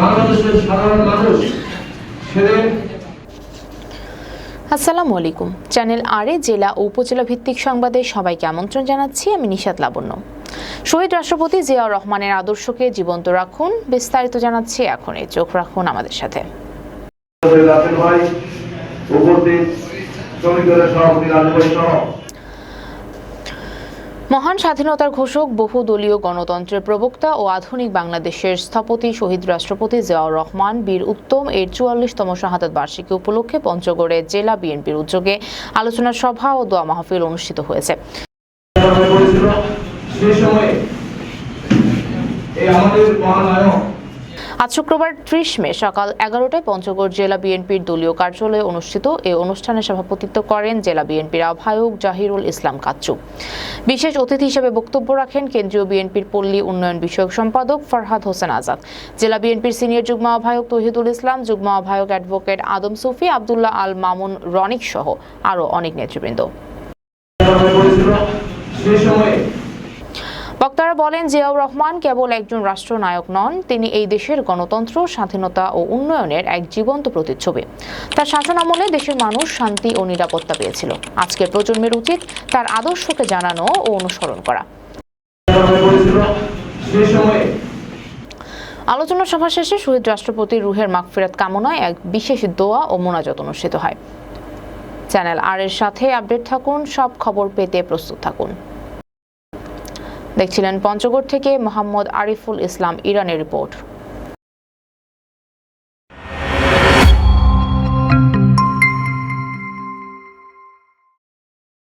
বাংলাদেশের সাধারণ মানুষ সেদিন আসসালামু আলাইকুম। চ্যানেল আরে জেলা ও উপজেলা ভিত্তিক সংবাদে সবাইকে আমন্ত্রণ জানাচ্ছি আমি নিশাত লাবণ্য। শহীদ রাষ্ট্রপতি জিয়াউর রহমানের আদর্শকে জীবন্ত রাখুন বিস্তারিত জানাচ্ছি এখন এখনই। চোখ রাখুন আমাদের সাথে। উপস্থিত সভাপতি সহ মহান স্বাধীনতার ঘোষক, বহুদলীয় গণতন্ত্রের প্রবক্তা ও আধুনিক বাংলাদেশের স্থপতি, শহীদ রাষ্ট্রপতি জিয়াউর রহমান, বীর উত্তম এর চুয়াল্লিশতম শাহাদত বার্ষিকী উপলক্ষে পঞ্চগড়ে জেলা বিএনপির উদ্যোগে আলোচনা সভা ও দোয়া মাহফিল অনুষ্ঠিত হয়েছে। আমাদের মহানায়ক আজ শুক্রবার ত্রিশ মে সকাল এগারোটায় পঞ্চগড় জেলা বিএনপির দলীয় কার্যালয়ে অনুষ্ঠিত এ অনুষ্ঠানে সভাপতিত্ব করেন জেলা বিএনপির আহ্বায়ক জাহিরুল ইসলাম কাচ্চু। বিশেষ অতিথি হিসেবে বক্তব্য রাখেন কেন্দ্রীয় বিএনপির পল্লী উন্নয়ন বিষয়ক সম্পাদক ফরহাদ হোসেন আজাদ। জেলা বিএনপির সিনিয়র যুগ্ম আহ্বায়ক তহিদুল ইসলাম, যুগ্ম আহ্বায়ক অ্যাডভোকেট আদম সুফি, আবদুল্লাহ আল মামুন রনিক সহ আরও অনেক নেতৃবৃন্দ। সেই সময়ে বক্তারা বলেন, জিয়াউর রহমান কেবল একজন রাষ্ট্রনায়ক নন, তিনি এই দেশের গণতন্ত্র, স্বাধীনতা ও উন্নয়নের এক জীবন্ত প্রতিচ্ছবি। তার শাসন আমলে দেশের মানুষ শান্তি ও নিরাপত্তা পেয়েছিল। আজকের প্রজন্মের উচিত তার আদর্শকে জানানো ও অনুসরণ করা। আলোচনা সভা শেষে শহীদ রাষ্ট্রপতি রুহের মাগফিরাত কামনায় এক বিশেষ দোয়া ও মোনাজাত অনুষ্ঠিত হয়। চ্যানেল আর এর সাথে আপডেট থাকুন, সব খবর পেতে প্রস্তুত থাকুন। দেখছিলেন পঞ্চগড় থেকে মোহাম্মদ আরিফুল ইসলাম ইরানের রিপোর্ট।